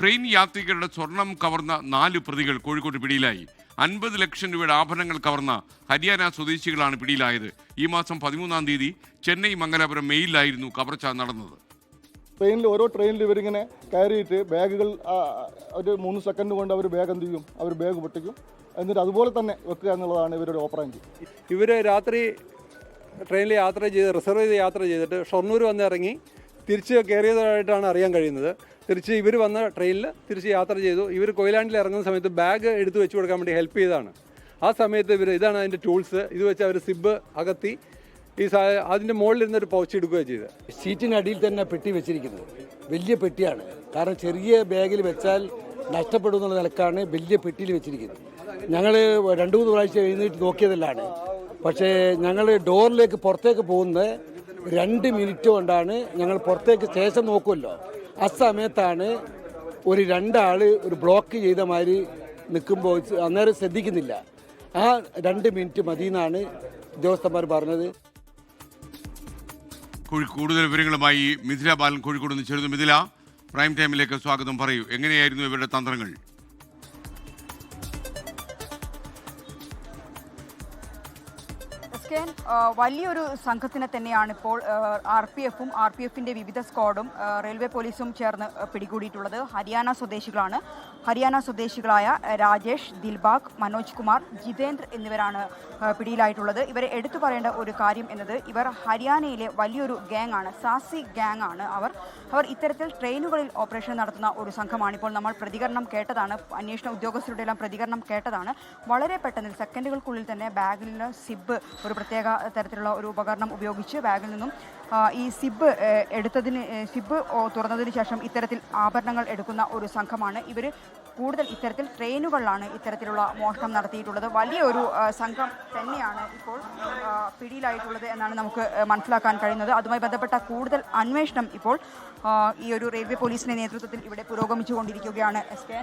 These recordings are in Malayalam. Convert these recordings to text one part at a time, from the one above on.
ട്രെയിൻ യാത്രികരുടെ സ്വർണം കവർന്ന നാല് പ്രതികൾ കോഴിക്കോട് പിടിയിലായി. അൻപത് ലക്ഷം രൂപയുടെ ആഭരണങ്ങൾ കവർന്ന ഹരിയാന സ്വദേശികളാണ് പിടിയിലായത്. ഈ മാസം പതിമൂന്നാം തീയതി ചെന്നൈ മംഗലാപുരം മെയിലായിരുന്നു കവർച്ച നടന്നത്. ട്രെയിനിൽ ഓരോ ട്രെയിനിൽ ഇവരിങ്ങനെ കയറിയിട്ട് ബാഗുകൾ ഒരു മൂന്ന് സെക്കൻഡ് കൊണ്ട് അവർ ബാഗ് എന്ത് ചെയ്യും? അവർ ബാഗ് പൊട്ടിക്കും. എന്നിട്ട് അതുപോലെ തന്നെ വെക്കുക എന്നുള്ളതാണ് ഇവരുടെ ഓപ്പറേഞ്ച് ഇവർ രാത്രി ട്രെയിനിൽ യാത്ര ചെയ്ത് റിസർവ് ചെയ്ത് യാത്ര ചെയ്തിട്ട് ഷൊർണൂർ വന്ന് ഇറങ്ങി തിരിച്ച് കയറിയതായിട്ടാണ് അറിയാൻ കഴിയുന്നത്. തിരിച്ച് ഇവർ വന്ന ട്രെയിനിൽ തിരിച്ച് യാത്ര ചെയ്തു. ഇവർ കൊയിലാണ്ടിൽ ഇറങ്ങുന്ന സമയത്ത് ബാഗ് എടുത്തു വെച്ച് കൊടുക്കാൻ വേണ്ടി ഹെൽപ്പ് ചെയ്തതാണ്. ആ സമയത്ത് ഇവർ ഇതാണ് അതിന്റെ ടൂൾസ് ഇത് വെച്ച് അവർ സിബ് അകത്തി ഈ അതിന്റെ മുകളിലിരുന്ന് ഒരു പൗച്ച് എടുക്കുകയാണ് ചെയ്തത്. സീറ്റിനടിയിൽ തന്നെ പെട്ടി വെച്ചിരിക്കുന്നത് വലിയ പെട്ടിയാണ്. കാരണം ചെറിയ ബാഗിൽ വെച്ചാൽ നഷ്ടപ്പെടും എന്നുള്ള നിലക്കാണ് വലിയ പെട്ടിയിൽ വെച്ചിരിക്കുന്നത്. ഞങ്ങൾ രണ്ട് മൂന്ന് പ്രാവശ്യം എഴുന്നേറ്റ് നോക്കിയതെല്ലാം പക്ഷേ ഞങ്ങൾ ഡോറിലേക്ക് പുറത്തേക്ക് പോകുന്നത് രണ്ട് മിനിറ്റ് കൊണ്ടാണ് ഞങ്ങൾ പുറത്തേക്ക് സ്റ്റേഷൻ നോക്കുമല്ലോ. ആ സമയത്താണ് ഒരു രണ്ടാൾ ഒരു ബ്ലോക്ക് ചെയ്ത മാതിരി നിൽക്കുമ്പോൾ അന്നേരം ശ്രദ്ധിക്കുന്നില്ല. ആ രണ്ട് മിനിറ്റ് മതി എന്നാണ് ഉദ്യോഗസ്ഥന്മാർ പറഞ്ഞത്. കൂടുതൽ വിവരങ്ങളുമായി മിഥില ബാലൻ കോഴിക്കോട് നിന്ന് ചേരുന്നു. മിഥില പ്രൈം ടൈമിലേക്ക് സ്വാഗതം പറയൂ. എങ്ങനെയായിരുന്നു ഇവരുടെ തന്ത്രങ്ങൾ? കെ വലിയൊരു സംഘത്തിനെ തന്നെയാണ് ഇപ്പോൾ ആർ പി എഫും ആർ പി എഫിന്റെ വിവിധ സ്ക്വാഡും റെയിൽവേ പോലീസും ചേർന്ന് പിടികൂടിയിട്ടുള്ളത് ഹരിയാന സ്വദേശികളാണ്. ഹരിയാന സ്വദേശികളായ രാജേഷ് ദിൽബാഗ് മനോജ് കുമാർ ജിതേന്ദ്ര എന്നിവരാണ് പിടിയിലായിട്ടുള്ളത്. ഇവരെ എടുത്തു പറയേണ്ട ഒരു കാര്യം എന്നത് ഇവർ ഹരിയാനയിലെ വലിയൊരു ഗ്യാങ് ആണ് സാസി ഗ്യാങ് ആണ് അവർ. അവർ ഇത്തരത്തിൽ ട്രെയിനുകളിൽ ഓപ്പറേഷൻ നടത്തുന്ന ഒരു സംഘമാണ്. ഇപ്പോൾ നമ്മൾ പ്രതികരണം കേട്ടതാണ് അന്വേഷണ ഉദ്യോഗസ്ഥരുടെ എല്ലാം പ്രതികരണം കേട്ടതാണ്. വളരെ പെട്ടെന്ന് സെക്കൻഡുകൾക്കുള്ളിൽ തന്നെ ബാഗിൽ സിബ് ഒരു പ്രത്യേക തരത്തിലുള്ള ഒരു ഉപകരണം ഉപയോഗിച്ച് ബാഗിൽ നിന്നും ഈ സിബ് എടുത്തതിന് സിബ് തുറന്നതിന് ശേഷം ഇത്തരത്തിൽ ആഭരണങ്ങൾ എടുക്കുന്ന ഒരു സംഘമാണ്. ഇവർ കൂടുതൽ ഇത്തരത്തിൽ ട്രെയിനുകളിലാണ് ഇത്തരത്തിലുള്ള മോഷണം നടത്തിയിട്ടുള്ളത്. വലിയൊരു സംഘം തന്നെയാണ് ഇപ്പോൾ പിടിയിലായിട്ടുള്ളത് എന്നാണ് നമുക്ക് മനസ്സിലാക്കാൻ കഴിയുന്നത്. അതുമായി ബന്ധപ്പെട്ട കൂടുതൽ അന്വേഷണം ഇപ്പോൾ ഈ ഒരു റെയിൽവേ പോലീസിന്റെ നേതൃത്വത്തിൽ ഇവിടെ പുരോഗമിച്ചുകൊണ്ടിരിക്കുകയാണ്. എസ് കെ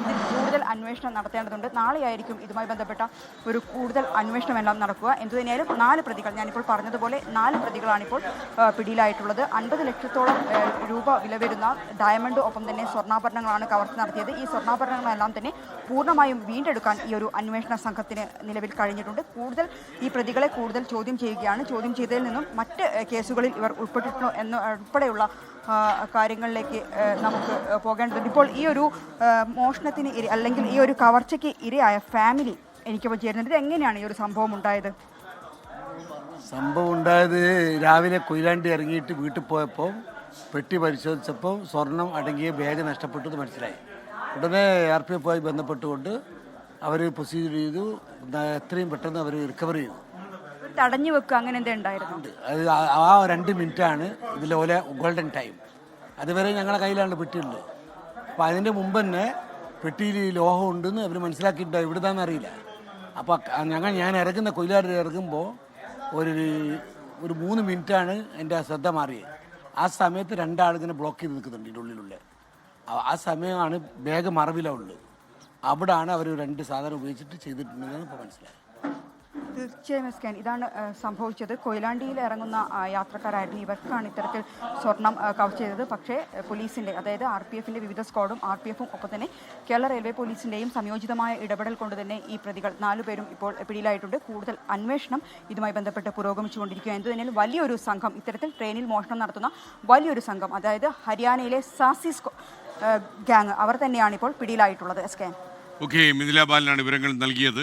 ഇതിൽ കൂടുതൽ അന്വേഷണം നടത്തേണ്ടതുണ്ട്. നാളെയായിരിക്കും ഇതുമായി ബന്ധപ്പെട്ട ഒരു കൂടുതൽ അന്വേഷണം എല്ലാം നടക്കുക. എന്തു തന്നെയായാലും നാല് പ്രതികൾ ഞാനിപ്പോൾ പറഞ്ഞതുപോലെ നാല് പ്രതികളാണ് ഇപ്പോൾ ആ, പിടിയിലായിട്ടുള്ളത്. അൻപത് ലക്ഷത്തോളം രൂപ വില വരുന്ന ഡയമണ്ട് ഒപ്പം തന്നെ സ്വർണാഭരണങ്ങളാണ് കവർച്ച നടത്തിയത്. ഈ സ്വർണാഭരണങ്ങളെല്ലാം തന്നെ പൂർണമായും വീണ്ടെടുക്കാൻ ഈ ഒരു അന്വേഷണ സംഘത്തിന് നിലവിൽ കഴിഞ്ഞിട്ടുണ്ട്. കൂടുതൽ ഈ പ്രതികളെ കൂടുതൽ ചോദ്യം ചെയ്യുകയാണ്. ചോദ്യം ചെയ്തതിൽ നിന്നും മറ്റ് കേസുകളിൽ ഇവർ ഉൾപ്പെട്ടിട്ടുണ്ടോ എന്ന് ഉൾപ്പെടെയുള്ള കാര്യങ്ങളിലേക്ക് നമുക്ക് പോകേണ്ടതുണ്ട്. ഇപ്പോൾ ഈ ഒരു മോഷണത്തിന് ഇര അല്ലെങ്കിൽ ഈ ഒരു കവർച്ചയ്ക്ക് ഇരയായ ഫാമിലി എനിക്കിപ്പോൾ ചേരുന്നത് എങ്ങനെയാണ് ഈ ഒരു സംഭവം ഉണ്ടായത്? സംഭവം ഉണ്ടായത് രാവിലെ കൊയിലാണ്ടി ഇറങ്ങിയിട്ട് വീട്ടിൽ പോയപ്പോൾ പെട്ടി പരിശോധിച്ചപ്പോൾ സ്വർണം അടങ്ങിയ ബാഗ് നഷ്ടപ്പെട്ടത് മനസ്സിലായി. ഉടനെ ആർ പി എഫുമായി ബന്ധപ്പെട്ടുകൊണ്ട് അവർ പ്രൊസീജിയർ ചെയ്തു. എത്രയും പെട്ടെന്ന് അവർ റിക്കവർ ചെയ്തു. തടഞ്ഞു വെക്കുക അങ്ങനെ എന്തേ ഉണ്ടായിരുന്നു? അത് ആ- രണ്ട് മിനിറ്റാണ് ഇതിലെ ഗോൾഡൻ ടൈം അതുവരെ ഞങ്ങളുടെ കയ്യിലാണ് പെട്ടിയുണ്ട്. അപ്പോൾ അതിന്റെ മുമ്പ് തന്നെ പെട്ടിയിൽ ഈ ലോഹം ഉണ്ടെന്ന് അവർ മനസ്സിലാക്കിയിട്ടുണ്ടോ? എവിടുന്നാന്ന് അറിയില്ല. അപ്പോൾ ഞങ്ങൾ ഞാൻ ഇറങ്ങുന്ന കൊയിലാടി ഇറങ്ങുമ്പോൾ ഒരു ഒരു മൂന്ന് മിനിറ്റാണ് എന്റെ ശ്രദ്ധ മാറിയത്. ആ സമയത്ത് രണ്ടാളിങ്ങനെ ബ്ലോക്ക് ചെയ്ത് നിൽക്കുന്നുണ്ട് ഇതിന്റെ ഉള്ളിലുള്ള. ആ- സമയമാണ് ബാഗ് മറവിലുള്ളത് അവിടാണ് അവർ രണ്ട് സാധനം ഉപയോഗിച്ചിട്ട് ചെയ്തിട്ടുണ്ടെന്ന് ഇപ്പോൾ മനസ്സിലായി. തീർച്ചയായും എസ് കെൻ ഇതാണ് സംഭവിച്ചത്. കൊയിലാണ്ടിയിൽ ഇറങ്ങുന്ന യാത്രക്കാരായിരുന്നു. ഇവർക്കാണ് ഇത്തരത്തിൽ സ്വർണം കവർ ചെയ്തത്. പക്ഷേ പോലീസിന്റെ അതായത് ആർ പി എഫിന്റെ വിവിധ സ്ക്വാഡും ആർ പി എഫും ഒപ്പം തന്നെ കേരള റെയിൽവേ പോലീസിന്റെയും സംയോജിതമായ ഇടപെടൽ കൊണ്ട് തന്നെ ഈ പ്രതികൾ നാലുപേരും ഇപ്പോൾ പിടിയിലായിട്ടുണ്ട്. കൂടുതൽ അന്വേഷണം ഇതുമായി ബന്ധപ്പെട്ട് പുരോഗമിച്ചുകൊണ്ടിരിക്കുക എന്ത് തന്നെയാലും വലിയൊരു സംഘം ഇത്തരത്തിൽ ട്രെയിനിൽ മോഷണം നടത്തുന്ന വലിയൊരു സംഘം അതായത് ഹരിയാനയിലെ സാസി ഗാങ് അവർ തന്നെയാണ് ഇപ്പോൾ പിടിയിലായിട്ടുള്ളത്. S K. ഓക്കെ മിഥില ബാലനാണ് വിവരങ്ങൾ നൽകിയത്.